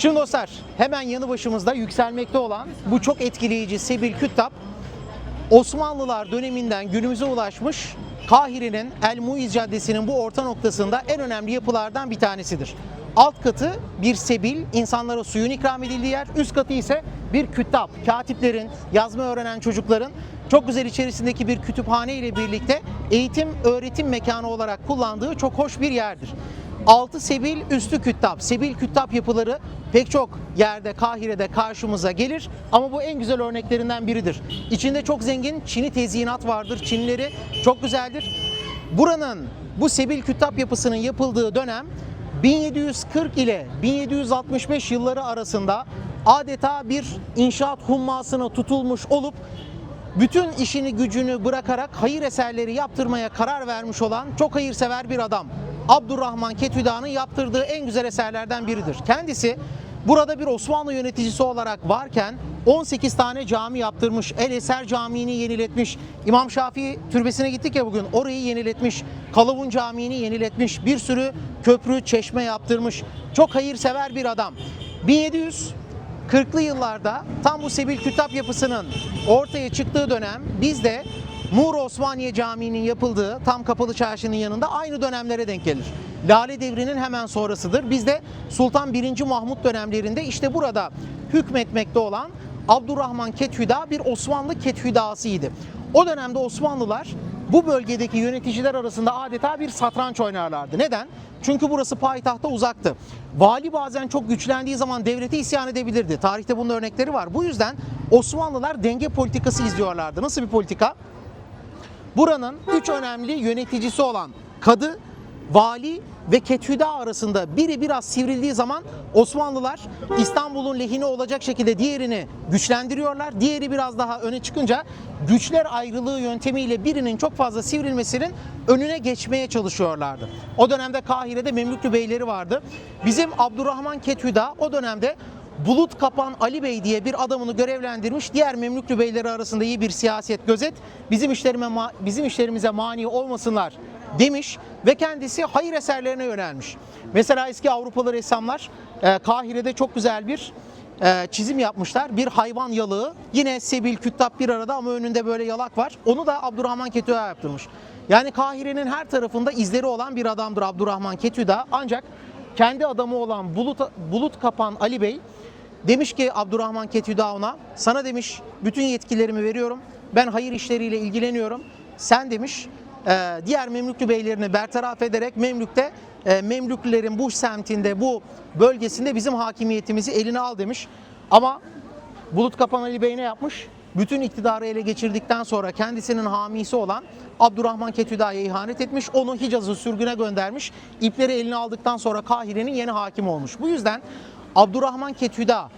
Şimdi dostlar hemen yanı başımızda yükselmekte olan bu çok etkileyici Sebil Küttab Osmanlılar döneminden günümüze ulaşmış Kahire'nin El Muiz Caddesi'nin bu orta noktasında en önemli yapılardan bir tanesidir. Alt katı bir sebil, insanlara suyun ikram edildiği yer. Üst katı ise bir kütap, katiplerin, yazma öğrenen çocukların çok güzel içerisindeki bir kütüphane ile birlikte eğitim, öğretim mekanı olarak kullandığı çok hoş bir yerdir. Altı sebil, üstü küttap. Sebil küttap yapıları pek çok yerde Kahire'de karşımıza gelir ama bu en güzel örneklerinden biridir. İçinde çok zengin Çini tezyinat vardır. Çinileri çok güzeldir. Buranın bu Sebil küttap yapısının yapıldığı dönem 1740 ile 1765 yılları arasında adeta bir inşaat hummasına tutulmuş olup bütün işini gücünü bırakarak hayır eserleri yaptırmaya karar vermiş olan çok hayırsever bir adam. Abdurrahman Ketüda'nın yaptırdığı en güzel eserlerden biridir. Kendisi burada bir Osmanlı yöneticisi olarak varken 18 tane cami yaptırmış. El Eser Camii'ni yeniletmiş. İmam Şafii türbesine gittik ya bugün. Orayı yeniletmiş. Kalavun Camii'ni yeniletmiş. Bir sürü köprü, çeşme yaptırmış. Çok hayırsever bir adam. 1700 40'lı yıllarda tam bu Sebil Kütap yapısının ortaya çıktığı dönem bizde Muğra Osmaniye Camii'nin yapıldığı tam kapalı çarşının yanında aynı dönemlere denk gelir. Lale Devri'nin hemen sonrasıdır. Bizde Sultan 1. Mahmut dönemlerinde işte burada hükmetmekte olan Abdurrahman Kethüda bir Osmanlı Kethüdasıydı. O dönemde Osmanlılar bu bölgedeki yöneticiler arasında adeta bir satranç oynarlardı. Neden? Çünkü burası payitahta uzaktı. Vali bazen çok güçlendiği zaman devlete isyan edebilirdi. Tarihte bunun örnekleri var. Bu yüzden Osmanlılar denge politikası izliyorlardı. Nasıl bir politika? Buranın üç önemli yöneticisi olan kadı, vali ve Kethüda arasında biri biraz sivrildiği zaman Osmanlılar İstanbul'un lehine olacak şekilde diğerini güçlendiriyorlar. Diğeri biraz daha öne çıkınca güçler ayrılığı yöntemiyle birinin çok fazla sivrilmesinin önüne geçmeye çalışıyorlardı. O dönemde Kahire'de Memlüklü beyleri vardı. Bizim Abdurrahman Kethüda o dönemde Bulut Kapan Ali Bey diye bir adamını görevlendirmiş. Diğer Memlüklü beyleri arasında iyi bir siyaset gözet. Bizim işlerime bizim işlerimize mani olmasınlar demiş ve kendisi hayır eserlerine yönelmiş. Mesela eski Avrupalı ressamlar e, Kahire'de çok güzel bir e, çizim yapmışlar. Bir hayvan yalığı. Yine Sebil Küttab bir arada ama önünde böyle yalak var. Onu da Abdurrahman Ketüda yaptırmış. Yani Kahire'nin her tarafında izleri olan bir adamdır Abdurrahman Ketüda. Ancak kendi adamı olan Bulut, Bulut Kapan Ali Bey Demiş ki Abdurrahman Ketüda ona, sana demiş bütün yetkilerimi veriyorum. Ben hayır işleriyle ilgileniyorum. Sen demiş e, diğer Memlüklü beylerini bertaraf ederek Memlük'te e, Memlüklülerin bu semtinde, bu bölgesinde bizim hakimiyetimizi eline al demiş. Ama Bulut Kapan Ali Bey ne yapmış? Bütün iktidarı ele geçirdikten sonra kendisinin hamisi olan Abdurrahman Ketüda'ya ihanet etmiş. Onu Hicaz'ı sürgüne göndermiş. İpleri eline aldıktan sonra Kahire'nin yeni hakim olmuş. Bu yüzden Abdurrahman Ketüda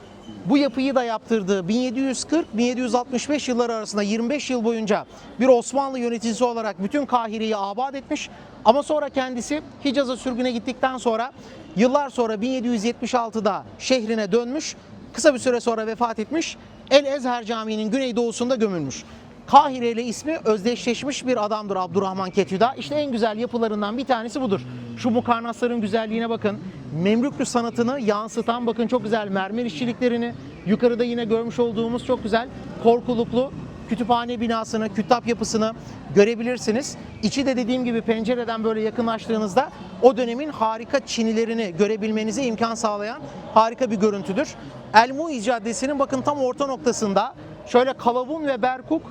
bu yapıyı da yaptırdığı 1740-1765 yılları arasında 25 yıl boyunca bir Osmanlı yöneticisi olarak bütün Kahire'yi abad etmiş. Ama sonra kendisi Hicaz'a sürgüne gittikten sonra yıllar sonra 1776'da şehrine dönmüş. Kısa bir süre sonra vefat etmiş. El Ezher Camii'nin güneydoğusunda gömülmüş. Kahire ile ismi özdeşleşmiş bir adamdır Abdurrahman Ketüda. İşte en güzel yapılarından bir tanesi budur. Şu mukarnasların güzelliğine bakın. Memlüklü sanatını yansıtan bakın çok güzel mermer işçiliklerini. Yukarıda yine görmüş olduğumuz çok güzel korkuluklu kütüphane binasını, kütap yapısını görebilirsiniz. İçi de dediğim gibi pencereden böyle yakınlaştığınızda o dönemin harika çinilerini görebilmenize imkan sağlayan harika bir görüntüdür. El Muiz Caddesi'nin bakın tam orta noktasında şöyle Kalavun ve Berkuk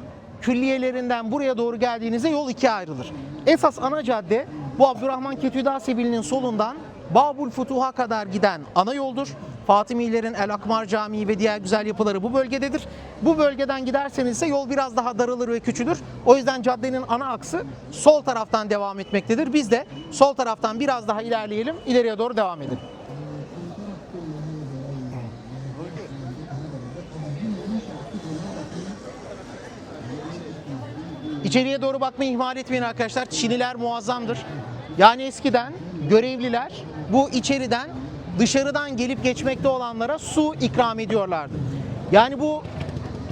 külliyelerinden buraya doğru geldiğinizde yol ikiye ayrılır. Esas ana cadde bu Abdurrahman Ketüda Sebili'nin solundan Babul Futuh'a kadar giden ana yoldur. Fatimilerin El Akmar Camii ve diğer güzel yapıları bu bölgededir. Bu bölgeden giderseniz ise yol biraz daha daralır ve küçülür. O yüzden caddenin ana aksı sol taraftan devam etmektedir. Biz de sol taraftan biraz daha ilerleyelim, ileriye doğru devam edelim. İçeriye doğru bakmayı ihmal etmeyin arkadaşlar. Çiniler muazzamdır. Yani eskiden görevliler bu içeriden dışarıdan gelip geçmekte olanlara su ikram ediyorlardı. Yani bu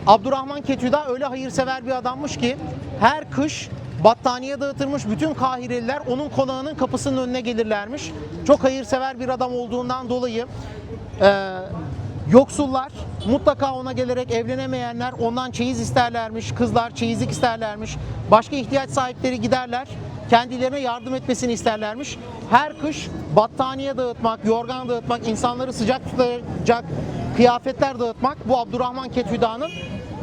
Abdurrahman Ketüda öyle hayırsever bir adammış ki her kış battaniye dağıtırmış. Bütün Kahireliler onun konağının kapısının önüne gelirlermiş. Çok hayırsever bir adam olduğundan dolayı e, Yoksullar mutlaka ona gelerek evlenemeyenler ondan çeyiz isterlermiş, kızlar çeyizlik isterlermiş. Başka ihtiyaç sahipleri giderler, kendilerine yardım etmesini isterlermiş. Her kış battaniye dağıtmak, yorgan dağıtmak, insanları sıcak tutacak kıyafetler dağıtmak bu Abdurrahman Ketüda'nın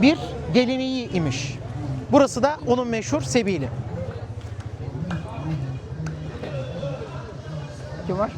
bir geleneği imiş. Burası da onun meşhur sebili. Kim var?